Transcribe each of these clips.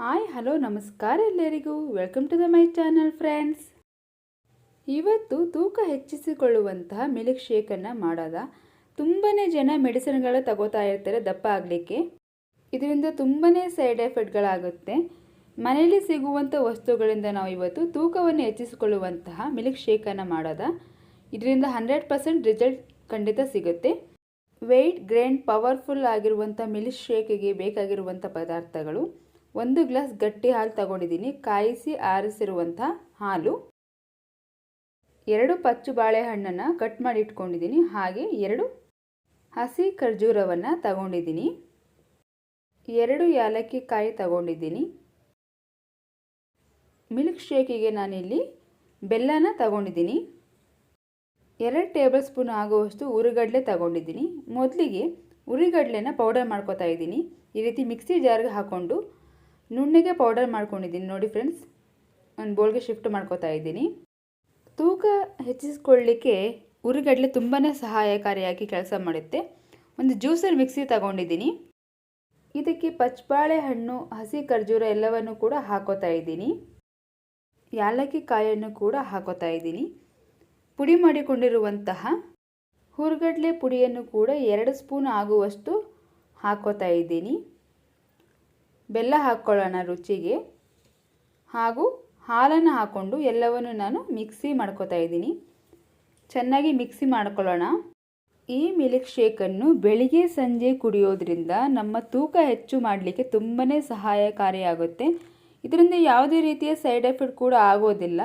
Hi, hello, ನಮಸ್ಕಾರ ಎಲ್ಲರಿಗೂ. Welcome to the my channel friends ಇವತ್ತು ತೂಕ ಹೆಚ್ಚಿಸಿಕೊಳ್ಳುವಂತಹ ಮಿಲ್ಕ್ ಶೇಕನ್ನು ಮಾಡೋದ. ತುಂಬಾ ಜನ ಮೆಡಿಸಿನ್ಗಳ ತಗೋತಾ ಇರ್ತಾರೆ ದಪ್ಪ ಆಗಲಿಕ್ಕೆ. ಇದರಿಂದ ತುಂಬಾ ಸೈಡ್ ಎಫೆಕ್ಟ್ಗಳಾಗುತ್ತೆ ಮನೆಯಲ್ಲಿ ಸಿಗುವಂಥ ವಸ್ತುಗಳಿಂದ ನಾವು ಇವತ್ತು ತೂಕವನ್ನು ಹೆಚ್ಚಿಸಿಕೊಳ್ಳುವಂತಹ ಮಿಲ್ಕ್ ಶೇಕನ್ನು ಮಾಡೋದ. ಇದರಿಂದ ಹಂಡ್ರೆಡ್ ಪರ್ಸೆಂಟ್ ರಿಸಲ್ಟ್ ಖಂಡಿತ ಸಿಗುತ್ತೆ. ವೆಯ್ಟ್ ಗ್ರ್ಯಾಂಡ್ ಪವರ್ಫುಲ್ ಆಗಿರುವಂಥ ಮಿಲ್ಕ್ ಶೇಕಿಗೆ ಬೇಕಾಗಿರುವಂಥ ಪದಾರ್ಥಗಳು. ಒಂದು ಗ್ಲಾಸ್ ಗಟ್ಟಿ ಹಾಲು ತಗೊಂಡಿದ್ದೀನಿ. ಕಾಯಿಸಿ ಆರಿಸಿರುವಂಥ ಹಾಲು. ಎರಡು ಪಚ್ಚು ಬಾಳೆಹಣ್ಣನ್ನು ಕಟ್ ಮಾಡಿ ಇಟ್ಕೊಂಡಿದ್ದೀನಿ. ಹಾಗೆ ಎರಡು ಹಸಿ ಖರ್ಜೂರವನ್ನು ತಗೊಂಡಿದ್ದೀನಿ. ಎರಡು ಯಾಲಕ್ಕಿ ಕಾಯಿ ತಗೊಂಡಿದ್ದೀನಿ. ಮಿಲ್ಕ್ ಶೇಕಿಗೆ ನಾನಿಲ್ಲಿ ಬೆಲ್ಲನ ತಗೊಂಡಿದ್ದೀನಿ. ಎರಡು ಟೇಬಲ್ ಸ್ಪೂನ್ ಆಗುವಷ್ಟು ಉರಿಗಡಲೆ ತಗೊಂಡಿದ್ದೀನಿ. ಮೊದಲಿಗೆ ಉರಿಗಡಲೆನ ಪೌಡರ್ ಮಾಡ್ಕೋತಾ ಇದ್ದೀನಿ. ಈ ರೀತಿ ಮಿಕ್ಸಿ ಜಾರ್ಗೆ ಹಾಕ್ಕೊಂಡು ನುಣ್ಣಗೆ ಪೌಡರ್ ಮಾಡ್ಕೊಂಡಿದ್ದೀನಿ. ನೋಡಿ ಫ್ರೆಂಡ್ಸ್ ಒಂದು ಬೋಲ್ಗೆ ಶಿಫ್ಟ್ ಮಾಡ್ಕೋತಾ ಇದ್ದೀನಿ. ತೂಕ ಹೆಚ್ಚಿಸ್ಕೊಳ್ಳಿಕ್ಕೆ ಉರಿಗಡಲೆ ತುಂಬಾ ಸಹಾಯಕಾರಿಯಾಗಿ ಕೆಲಸ ಮಾಡುತ್ತೆ. ಒಂದು ಜ್ಯೂಸರ್ ಮಿಕ್ಸಿ ತಗೊಂಡಿದ್ದೀನಿ. ಇದಕ್ಕೆ ಪಚ್ಚಬಾಳೆ ಹಣ್ಣು ಹಸಿ ಖರ್ಜೂರ ಎಲ್ಲವನ್ನು ಕೂಡ ಹಾಕೋತಾ ಇದ್ದೀನಿ. ಯಾಲಕ್ಕಿ ಕಾಯನ್ನು ಕೂಡ ಹಾಕೋತಾ ಇದ್ದೀನಿ. ಪುಡಿ ಮಾಡಿಕೊಂಡಿರುವಂತಹ ಹುರ್ಗಡ್ಲೆ ಪುಡಿಯನ್ನು ಕೂಡ ಎರಡು ಸ್ಪೂನ್ ಆಗುವಷ್ಟು ಹಾಕೋತಾ ಇದ್ದೀನಿ. ಬೆಲ್ಲ ಹಾಕ್ಕೊಳ್ಳೋಣ ರುಚಿಗೆ. ಹಾಗೂ ಹಾಲನ್ನು ಹಾಕ್ಕೊಂಡು ಎಲ್ಲವನ್ನು ನಾನು ಮಿಕ್ಸಿ ಮಾಡ್ಕೋತಾ ಇದ್ದೀನಿ. ಚೆನ್ನಾಗಿ ಮಿಕ್ಸಿ ಮಾಡ್ಕೊಳ್ಳೋಣ. ಈ ಮಿಲ್ಕ್ ಶೇಕನ್ನು ಬೆಳಿಗ್ಗೆ ಸಂಜೆ ಕುಡಿಯೋದ್ರಿಂದ ನಮ್ಮ ತೂಕ ಹೆಚ್ಚು ಮಾಡಲಿಕ್ಕೆ ತುಂಬಾ ಸಹಾಯಕಾರಿಯಾಗುತ್ತೆ. ಇದರಿಂದ ಯಾವುದೇ ರೀತಿಯ ಸೈಡ್ ಎಫೆಕ್ಟ್ ಕೂಡ ಆಗೋದಿಲ್ಲ.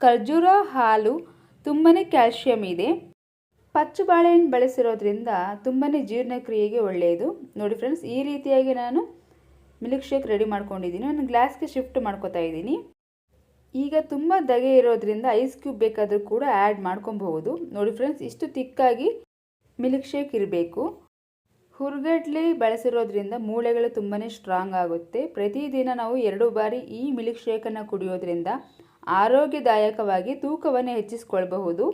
ಖರ್ಜೂರ ಹಾಲು ತುಂಬಾ ಕ್ಯಾಲ್ಶಿಯಂ ಇದೆ. ಪಚ್ಚು ಬಾಳೆಹಣ್ಣು ಬಳಸಿರೋದ್ರಿಂದ ತುಂಬಾ ಜೀರ್ಣಕ್ರಿಯೆಗೆ ಒಳ್ಳೆಯದು. ನೋಡಿ ಫ್ರೆಂಡ್ಸ್, ಈ ರೀತಿಯಾಗಿ ನಾನು ಮಿಲ್ಕ್ ಶೇಕ್ ರೆಡಿ ಮಾಡ್ಕೊಂಡಿದ್ದೀನಿ. ಒಂದು ಗ್ಲಾಸ್ಗೆ ಶಿಫ್ಟ್ ಮಾಡ್ಕೋತಾ ಇದ್ದೀನಿ. ಈಗ ತುಂಬ ದಗೆ ಇರೋದ್ರಿಂದ ಐಸ್ ಕ್ಯೂಬ್ ಬೇಕಾದರೂ ಕೂಡ ಆ್ಯಡ್ ಮಾಡ್ಕೊಬಹುದು. ನೋಡಿ ಫ್ರೆಂಡ್ಸ್, ಇಷ್ಟು ತಿಕ್ಕಾಗಿ ಮಿಲ್ಕ್ ಶೇಕ್ ಇರಬೇಕು. ಹುರ್ಗಡ್ಲೆ ಬಳಸಿರೋದ್ರಿಂದ ಮೂಳೆಗಳು ತುಂಬಾ ಸ್ಟ್ರಾಂಗ್ ಆಗುತ್ತೆ. ಪ್ರತಿದಿನ ನಾವು ಎರಡು ಬಾರಿ ಈ ಮಿಲ್ಕ್ ಶೇಕನ್ನು ಕುಡಿಯೋದ್ರಿಂದ ಆರೋಗ್ಯದಾಯಕವಾಗಿ ತೂಕವನ್ನು ಹೆಚ್ಚಿಸ್ಕೊಳ್ಬಹುದು.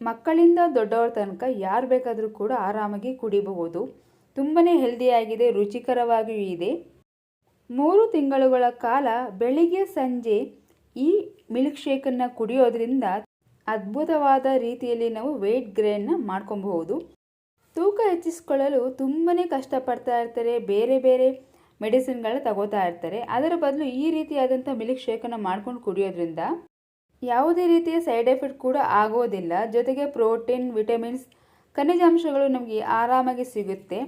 ಮಕ್ಕಳಿಂದ ದೊಡ್ಡವರ ತನಕ ಯಾರು ಬೇಕಾದರೂ ಕೂಡ ಆರಾಮಾಗಿ ಕುಡಿಬಹುದು. ತುಂಬಾ ಹೆಲ್ದಿಯಾಗಿದೆ ರುಚಿಕರವಾಗಿಯೂ ಇದೆ. ಮೂರು ತಿಂಗಳುಗಳ ಕಾಲ ಬೆಳಿಗ್ಗೆ ಸಂಜೆ ಈ ಮಿಲ್ಕ್ ಶೇಕನ್ನು ಕುಡಿಯೋದ್ರಿಂದ ಅದ್ಭುತವಾದ ರೀತಿಯಲ್ಲಿ ನಾವು ವೆಯ್ಟ್ ಗ್ರೇನ್ನ ಮಾಡ್ಕೊಬಹುದು. ತೂಕ ಹೆಚ್ಚಿಸ್ಕೊಳ್ಳಲು ತುಂಬಾ ಕಷ್ಟಪಡ್ತಾ ಇರ್ತಾರೆ, ಬೇರೆ ಬೇರೆ ಮೆಡಿಸಿನ್ಗಳನ್ನ ತಗೋತಾ ಇರ್ತಾರೆ. ಅದರ ಬದಲು ಈ ರೀತಿಯಾದಂಥ ಮಿಲ್ಕ್ ಶೇಕನ್ನು ಮಾಡ್ಕೊಂಡು ಕುಡಿಯೋದ್ರಿಂದ ಯಾವುದೇ ರೀತಿಯ ಸೈಡ್ ಎಫೆಕ್ಟ್ ಕೂಡ ಆಗೋದಿಲ್ಲ. ಜೊತೆಗೆ ಪ್ರೋಟೀನ್, ವಿಟಮಿನ್ಸ್, ಖನಿಜಾಂಶಗಳು ನಮಗೆ ಆರಾಮಾಗಿ ಸಿಗುತ್ತೆ.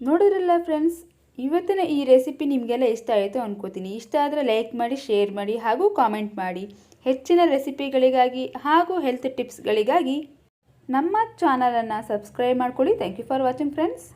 ನೋಡಿದ್ರಲ್ಲ ಫ್ರೆಂಡ್ಸ್ ಇವತ್ತಿನ ಈ ರೆಸಿಪಿ ನಿಮಗೆಲ್ಲ ಇಷ್ಟ ಆಯಿತು ಅಂದ್ಕೋತೀನಿ ಇಷ್ಟ ಆದರೆ ಲೈಕ್ ಮಾಡಿ ಶೇರ್ ಮಾಡಿ ಹಾಗೂ ಕಾಮೆಂಟ್ ಮಾಡಿ. ಹೆಚ್ಚಿನ ರೆಸಿಪಿಗಳಿಗಾಗಿ ಹಾಗೂ ಹೆಲ್ತ್ ಟಿಪ್ಸ್ಗಳಿಗಾಗಿ ನಮ್ಮ ಚಾನಲನ್ನು ಸಬ್ಸ್ಕ್ರೈಬ್ ಮಾಡ್ಕೊಳ್ಳಿ. Thank you for watching friends